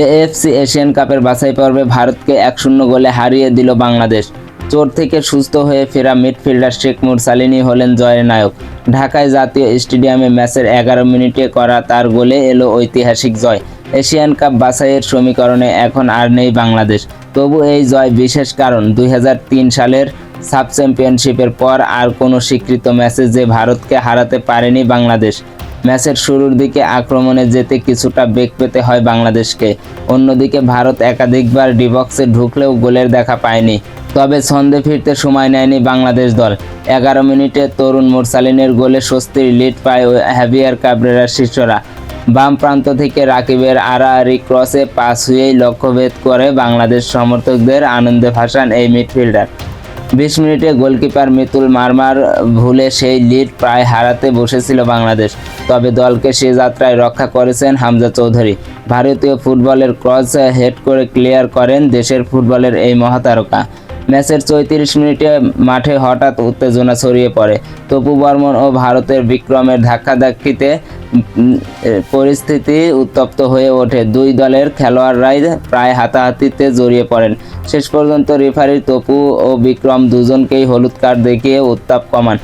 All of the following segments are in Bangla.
এএফসি এশিয়ান কাপের বাছাই পর্বে ভারতকে এক শূন্য গোলে হারিয়ে দিল বাংলাদেশ। চোট থেকে সুস্থ হয়ে ফেরা মিডফিল্ডার শেখ মুরসালিনী হলেন জয়ের নায়ক। ঢাকায় জাতীয় স্টেডিয়ামে ম্যাচের এগারো মিনিটে করা তার গোলে এলো ঐতিহাসিক জয়। এশিয়ান কাপ বাছাইয়ের সমীকরণে এখন আর নেই বাংলাদেশ। তবু এই জয় বিশেষ কারণ, দুই হাজার তিন সালের সাব চ্যাম্পিয়নশিপের পর আর কোনো স্বীকৃত ম্যাচে যে ভারতকে হারাতে পারেনি বাংলাদেশ। ম্যাচের শুরুর দিকে আক্রমণে যেতে কিছুটা বেগ পেতে হয় বাংলাদেশকে। অন্যদিকে ভারত একাধিকবার ডিবক্সে ঢুকলেও গোলের দেখা পায়নি। তবে ছন্দে ফিরতে সময় নেয়নি বাংলাদেশ দল। এগারো মিনিটে তরুণ মোরসালিনের গোলে স্বস্তির লিড পায় হ্যাভিয়ার কাবরেরার শিষ্যরা। বাম প্রান্ত থেকে রাকিবের আড়াআড়ি ক্রসে পাস হয়েই লক্ষ্যভেদ করে বাংলাদেশ সমর্থকদের আনন্দে ভাসান এই মিডফিল্ডার। বিশ মিনিটে গোলকিপার মিতুল মারমার ভুলে সেই লিড প্রায় হারাতে বসেছিল বাংলাদেশ। তবে দলকে সে যাত্রায় রক্ষা করেছেন হামজা চৌধুরী। ভারতীয় ফুটবলের ক্রস হেড করে ক্লিয়ার করেন দেশের ফুটবলের এই মহাতারকা। ম্যাচের চৌত্রিশ মিনিটে মাঠে হঠাৎ উত্তেজনা ছড়িয়ে পড়ে। তপু বর্মন ও ভারতের বিক্রমের ধাক্কাধাক্কিতে পরিস্থিতি উত্তপ্ত হয়ে ওঠে। দুই দলের খেলোয়াড়রাই প্রায় হাতাহাতিতে জড়িয়ে পড়েন। শেষ পর্যন্ত রেফারি তপু ও বিক্রম দুজনকেই হলুদ কার্ড দেখিয়ে উত্তাপ কমান।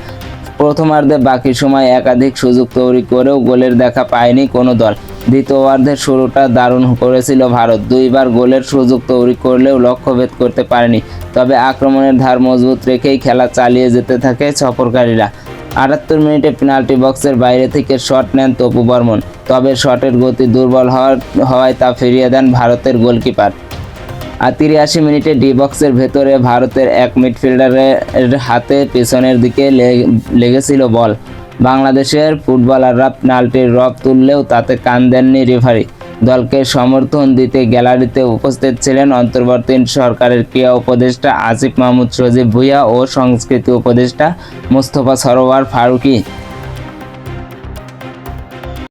প্রথমার্ধে বাকি সময় একাধিক সুযোগ তৈরি করেও গোলের দেখা পায়নি কোনো দল। দ্বিতীয়ার্ধের শুরুটা দারুণ করেছিল ভারত। দুইবার গোলের সুযোগ তৈরি করলেও লক্ষ্যভেদ করতে পারেনি। তবে আক্রমণের ধার মজবুত রেখেই খেলা চালিয়ে যেতে থাকে সফরকারীরা। আটাত্তর মিনিটে পেনাল্টি বক্সের বাইরে থেকে শট নেন তপু বর্মন। তবে শটের গতি দুর্বল হওয়ার হওয়ায় তা ফিরিয়ে দেন ভারতের গোলকিপার। আর তিরাশি মিনিটে ডি বক্সের ভেতরে ভারতের এক মিডফিল্ডারের হাতে পেছনের দিকে লেগেছিল বল। বাংলাদেশের ফুটবলাররা পেনাল্টির রব তুললেও তাতে কান দেননি রেফারি। দলকে সমর্থন দিতে গ্যালারিতে উপস্থিত ছিলেন অন্তর্বর্তীন সরকারের ক্রীড়া উপদেষ্টা আসিফ মাহমুদ সজীব ভুইয়া ও সংস্কৃতি উপদেষ্টা মোস্তফা সরোয়ার ফারুকী।